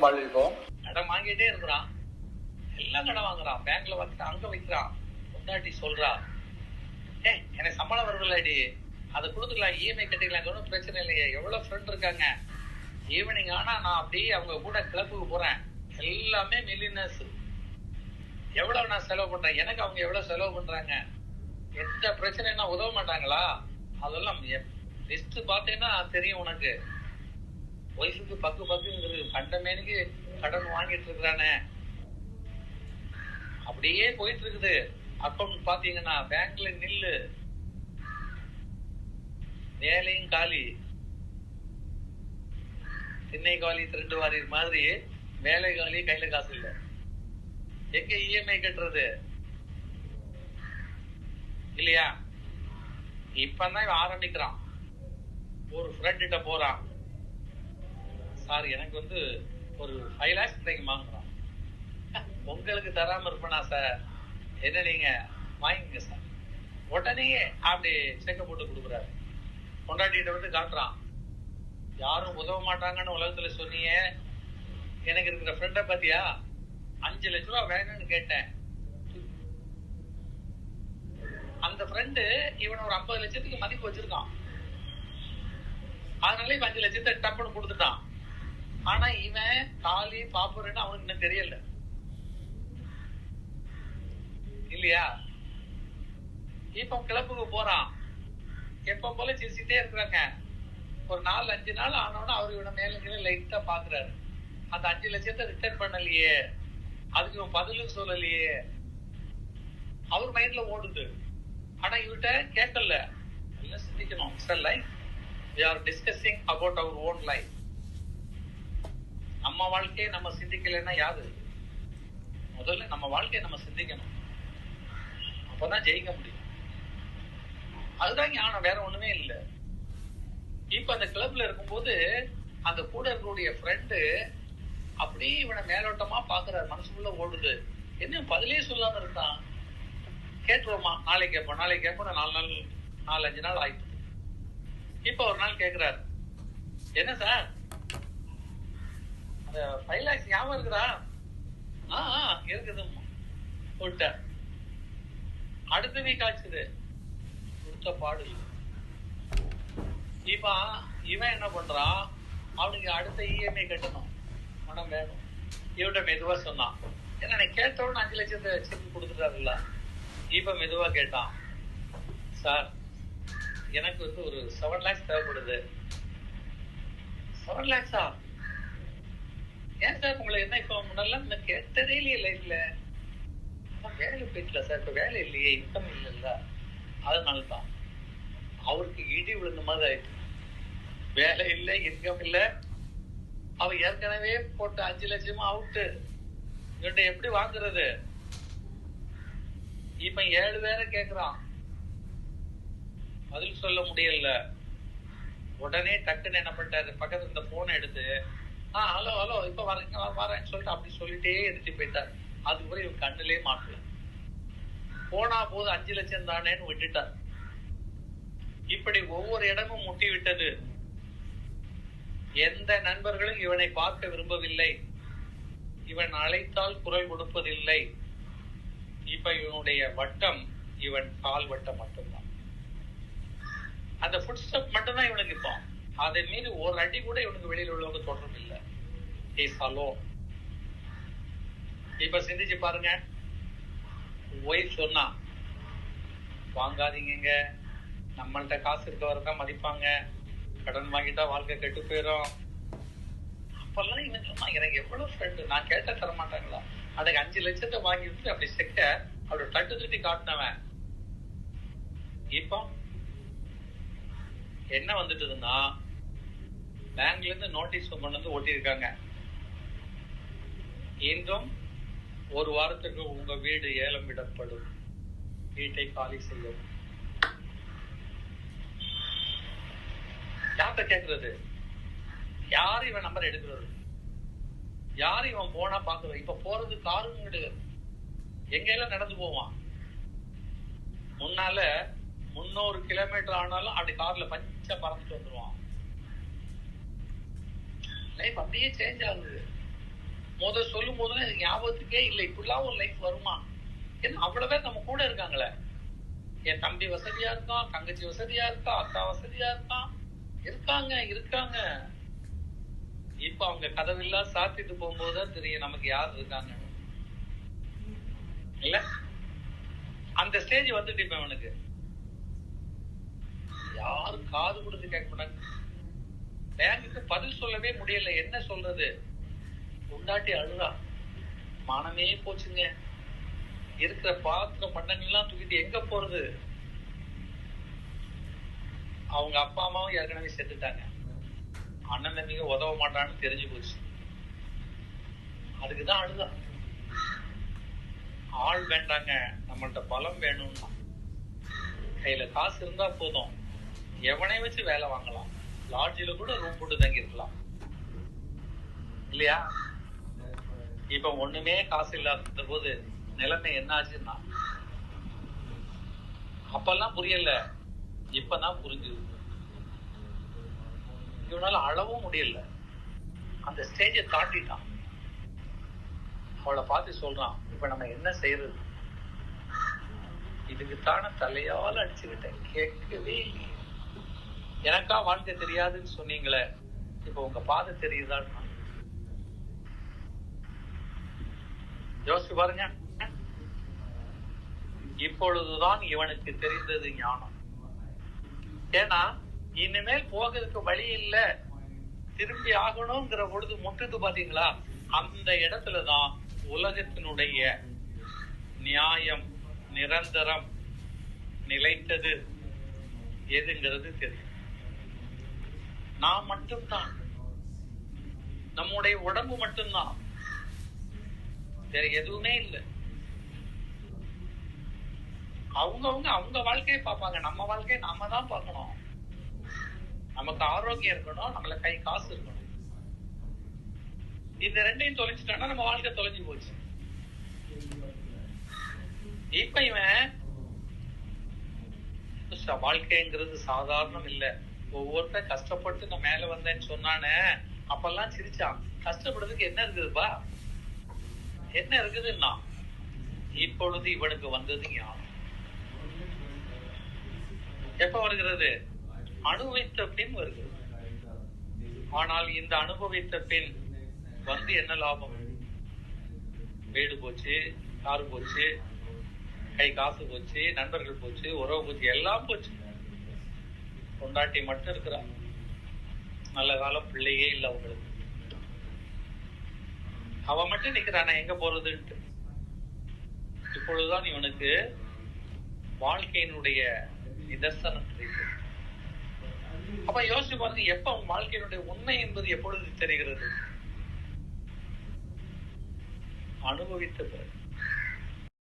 வாழ்வும் வாழ்விப்போம் கடன் வாங்கிட்டே இருக்கிறான் எல்லாம் கடன் வாங்குறான் பேங்க்ல வந்துட்டு அங்க வைக்கிறான் முன்னாடி சொல்றா. ஏ எனக்கு சம்பளம் வருதுல்லடி. அதை கொடுத்துக்கலாம். இஎம்ஐ கட்டிக்கலாம். ஒன்றும் பிரச்சனை இல்லையே. எவ்வளவு ஃப்ரெண்ட் இருக்காங்க. ஈவினிங் ஆனா நான் அப்படியே அவங்க கூட கிளப்புக்கு போறேன். எல்லாமே மில்லினர்ஸ் எவ்வளவு நான் செலவு பண்றேன்? எனக்கு அவங்க எவ்வளவு செலவு பண்றாங்க? எந்த பிரச்சனைனா உதவ மாட்டாங்களா? அதெல்லாம் லிஸ்ட் பார்த்தீங்கன்னா தெரியும் உனக்கு. வயசுக்கு பக்கு பக்குங்கிறது கண்டமேனுக்கு கடன் வாங்கிட்டு இருக்கிறானே. அப்படியே போயிட்டு இருக்குது. அக்கௌண்ட் பாத்தீங்கன்னா பேங்க்ல நில்லு. வேலையும் காலி. திண்ணை காலி திரண்டு வாரியர் மாதிரி வேலை காலி கையில காசு இல்ல. எங்க இஎம்ஐ கட்டுறது? இல்லையா? இப்பதான் இவன் ஆரம்பிக்கிறான். ஒரு ஃப்ரெண்ட் கிட்ட போறான். சார் எனக்கு வந்து ஒரு ஃபைவ் லேக்ஸ் கிடைக்குமாங்கிறான். உங்களுக்கு தராம இருப்பேனா சார்? என்ன நீங்க? வாங்கிங்க சார். உடனே அப்படி செக்க போட்டு கொடுக்குறாரு. கொண்டாட்டிகிட்ட வந்து காட்டுறான். யாரும் உதவ மாட்டாங்கன்னு உலகத்துல சொன்னீங்க. எனக்கு இருக்கிற ஃப்ரெண்ட பாத்தியா? அஞ்சு லட்ச ரூபா வேணும்னு கேட்டேன். அந்த ஃப்ரெண்டு இவன் ஒரு ஐம்பது லட்சத்துக்கு மதிப்பு வச்சிருக்கான். அதனால இவன் அஞ்சு லட்சத்தை டப்புன்னு கொடுத்துட்டான். ஆனா இவன் காலி பாப்புறன்னு அவனுக்கு இன்னும் தெரியல. இல்லையா? இப்ப கிளப்புக்கு போறான். எப்ப போல சிரிச்சுட்டே இருக்கிறாங்க. ஒரு நாலு அஞ்சு நாள் ஆனோன்னா அவர் இவனை மேல கீழே லைட்டா பாக்குறாரு. அந்த அஞ்சு லட்சத்தை ரிட்டர்ன் பண்ணலையே. அதுக்கு இவன் பதிலும் சொல்லலையே. அவர் மைண்ட்ல ஓடுது. ஆனா இவர்கிட்ட கேட்கல. எல்லாம் சிந்திக்கணும். Sir life we are discussing about our own life நம்ம வாழ்க்கையை நம்ம சிந்திக்கலைன்னா யாரு? முதல்ல நம்ம வாழ்க்கையை நம்ம சிந்திக்கணும். அப்பதான் ஜெயிக்க முடியும். அதுதான் ஞானம் வேற ஒண்ணுமே இல்லை. இப்ப அந்த கிளப்ல இருக்கும்போது அந்த கூட இருக்கக்கூடிய ஃப்ரெண்டு அப்படியே இவனை மேலோட்டமா பாக்குறாரு மனசுக்குள்ள ஓடுது. என்ன பதிலே சொல்லாம இருக்கான் கேட்டுருவோமா? நாளைக்கு கேட்போம் நாளைக்கு கேட்போம் நாலு நாள் நாலு அஞ்சு நாள் ஆயிட்டு இப்ப ஒரு நாள் கேக்குறாரு. என்ன சார்? அந்த ஃபைவ் லேக்ஸ் ஞாபகம் இருக்குதா? ஆ ஆ, இருக்குது. விட்டேன் அடுத்த வீக் ஆச்சுது. கொடுத்த பாடு இப்ப இவன் என்ன பண்றான் அவனுக்கு அடுத்த இஎம்ஐ கட்டணும். பணம் வேணும். இவன்கிட்ட மெதுவா சொன்னான். ஏன்னா நீ கேட்ட உடனே அஞ்சு லட்சத்தை செக் கொடுத்துட்டாருல்ல. இப்ப மெதுவா கேட்டான். சார் எனக்கு வந்து ஒரு செவன் லேக்ஸ் தேவைப்படுது. செவன் லேக்ஸா ஏன் சார் உங்களை என்ன இப்ப முன்னெல்லாம் இந்த கேட்டதே இல்லையே லைஃப்ல வேலை போயிட்டல சார். இப்ப வேலை இல்லையே இன்கம் இல்லைல்ல. அதனால தான் அவருக்கு இடி விழுந்த மாதிரி ஆயிட்டு. வேலை இல்லை இன்கம் இல்லை. அவ ஏற்கனவே போட்ட அஞ்சு லட்சமா அவுட்டு இவன்ட்ட எப்படி வாங்குறது? இப்ப ஏழு பேரை கேக்குறான். பதில் சொல்ல முடியல. உடனே டக்குன்னு என்ன பண்ணிட்டாரு? பக்கத்துல இந்த போனை எடுத்து ஆஹ் ஹலோ ஹலோ இப்ப வரேங்க வரேன்னு சொல்லிட்டு அப்படி சொல்லிட்டே எடுத்து போயிட்டார். அதுக்கப்புறம் இவன் கண்ணுலயே மாட்டல. போனா போது அஞ்சு லட்சம் தானேன்னு விட்டுட்டார். இப்படி ஒவ்வொரு இடமும் முட்டி விட்டது. எந்த நண்பர்களும் இவனை பார்க்க விரும்பவில்லை. இவன் அழைத்தால் குரல் கொடுப்பதில்லை. இப்ப இவனுடைய வட்டம் இவன் கால் வட்டம் மட்டும்தான். அந்த ஃபுட் ஸ்டெப் மட்டும்தான் இவனுக்கு இப்போ. அதை மீறி ஒரு அடி கூட இவனுக்கு வெளியில உள்ளவங்க தொடர்பு இல்லை இப்ப சிந்திச்சு பாருங்க. ஒய்ஃப் சொன்னா வாங்காதீங்க நம்மள்ட்ட காசு இருக்கவரை தான் மதிப்பாங்க. கடன் வாங்கிட்டா வாழ்க்கை கெட்டு போயிடும் அப்பெல்லாம் இவன் சொன்னா எனக்கு எவ்வளவு ஃப்ரெண்டு நான் கேட்ட தர மாட்டாங்களா அதுக்கு அஞ்சு லட்சத்தை வாங்கிட்டு அப்படி செக்க அப்படி தட்டு தட்டி காட்டினவன். இப்போ என்ன வந்துட்டுதுன்னா பேங்க்ல இருந்து நோட்டீஸ் கொண்டு வந்து ஒட்டியிருக்காங்க. இன்றும் ஒரு வாரத்துக்கு உங்க வீடு ஏலம் விடப்படும். வீட்டை காலி செய்யவும். யார்கிட்ட கேக்குறது யார் இவன் நம்பர் எடுக்கிறது? யார் இவன் போனா பாக்குறது இப்ப போறது காரும் கிடையாது எங்க எல்லாம் நடந்து போவான். முன்னால முன்னூறு கிலோமீட்டர் ஆனாலும் அப்படி கார்ல பச்சை பறந்துட்டு வந்துருவான். லைஃப் அப்படியே சேஞ்ச் ஆகுது. முத சொல்லும் போது எனக்கு ஞாபகத்துக்கே இல்லை. இப்படிலாம் ஒரு லைஃப் வருமா? ஏன்னா அவ்வளவே நம்ம கூட இருக்காங்களே. என் தம்பி வசதியா இருக்கான் தங்கச்சி வசதியா இருக்கா அக்கா வசதியா இருக்கான் இருக்காங்க இருக்காங்க. இப்ப அவங்க கதவெல்லாம் சாத்திட்டு போகும்போதுதான் தெரியும் நமக்கு யார் இருக்காங்க. இல்ல? அந்த ஸ்டேஜ் வந்துட்டு இப்ப அவனுக்கு யாரும் காது கொடுத்து கேட்க மாட்டாங்க? பேங்குக்கு பதில் சொல்லவே முடியல. என்ன சொல்றது? உண்டாட்டி அழுறா. மானமே போச்சுங்க. இருக்கிற பாத்திர பண்டங்கள்லாம் தூக்கிட்டு எங்க போறது? அவங்க அப்பா அம்மாவும் ஏற்கனவே செத்துட்டாங்க. அண்ணன் தம்பிங்க உதவ மாட்டான்னு தெரிஞ்சு போச்சு. அதுக்குதான் அழுதா. ஆள் வேண்டாங்க. நம்மள்ட்ட பலம் வேணும்னா. கையில காசு இருந்தா போதும். எவனை வச்சு வேலை வாங்கலாம். லாட்ஜில கூட ரூம் போட்டு தங்கி இருக்கலாம் இல்லையா? இப்ப ஒண்ணுமே காசு இல்லாத போது நிலைமை என்ன ஆச்சுன்னா அப்பெல்லாம் புரியல. இப்பதான் புரிஞ்சுது. இவனால அழவும் முடியல. அந்த ஸ்டேஜை தாண்டிட்டான். அவளை பார்த்து சொல்றான் இப்ப நம்ம என்ன செய்யறது இதுக்குத்தான தலையால அடிச்சுக்கிட்டேன். கேட்கவே இல்லையே. எனக்கா வாழ்க்கை தெரியாதுன்னு சொன்னீங்களே இப்ப உங்க பாதை தெரியுதான்னு யோசிச்சு பாருங்க. இப்பொழுதுதான் இவனுக்கு தெரிந்தது ஞானம். ஏன்னா இனிமேல் போகிறதுக்கு வழி இல்ல. திரும்பி ஆகணுங்கிற பொழுது முட்டுது பாத்தீங்களா? அந்த இடத்துலதான் உலகத்தினுடைய நியாயம் நிரந்தரம் நிலைத்தது. எதுங்கிறது தெரியும். நான் மட்டும்தான். நம்முடைய உடம்பு மட்டும்தான். வேற எதுவுமே இல்லை. அவங்கவுங்க அவங்க வாழ்க்கையை பார்ப்பாங்க. நம்ம வாழ்க்கையை நாம தான் பார்க்கணும். நமக்கு ஆரோக்கியம் இருக்கணும் நம்மள கை காசு இருக்கணும். இந்த ரெண்டையும் தொலைச்சிட்டோம்னா நம்ம வாழ்க்கை தொலைஞ்சு போச்சு. இப்ப இவன் வாழ்க்கைங்கிறது சாதாரணம் இல்ல. ஒவ்வொருத்தன் கஷ்டப்பட்டு நான் மேல வந்தேன்னு சொன்னானே அப்பெல்லாம் சிரிச்சான். கஷ்டப்படுறதுக்கு என்ன இருக்குதுப்பா? என்ன இருக்குதுன்னா இப்பொழுது இவனுக்கு வந்தது ஞானம் எப்ப வருகிறது? அனுபவித்த பின் வருகிறது. ஆனால் இந்த அனுபவித்த பின் வந்து என்ன லாபம்? வீடு போச்சு காரு போச்சு கை காசு போச்சு நண்பர்கள் போச்சு உறவு போச்சு எல்லாம் போச்சு. கொண்டாட்டி மட்டும் இருக்கிறா. நல்ல காலம் பிள்ளையே இல்லை அவங்களுக்கு. அவ மட்டும் நிக்கிறானா எங்க போறதுன்ட்டு. இப்பொழுதுதான் இவனுக்கு வாழ்க்கையினுடைய நிதர்சனம் தெரியுது. அப்ப யோசிச்சு பாருங்க எப்ப உன் வாழ்க்கையினுடைய உண்மை என்பது எப்பொழுது தெரிகிறது? அனுபவித்த பிறகு.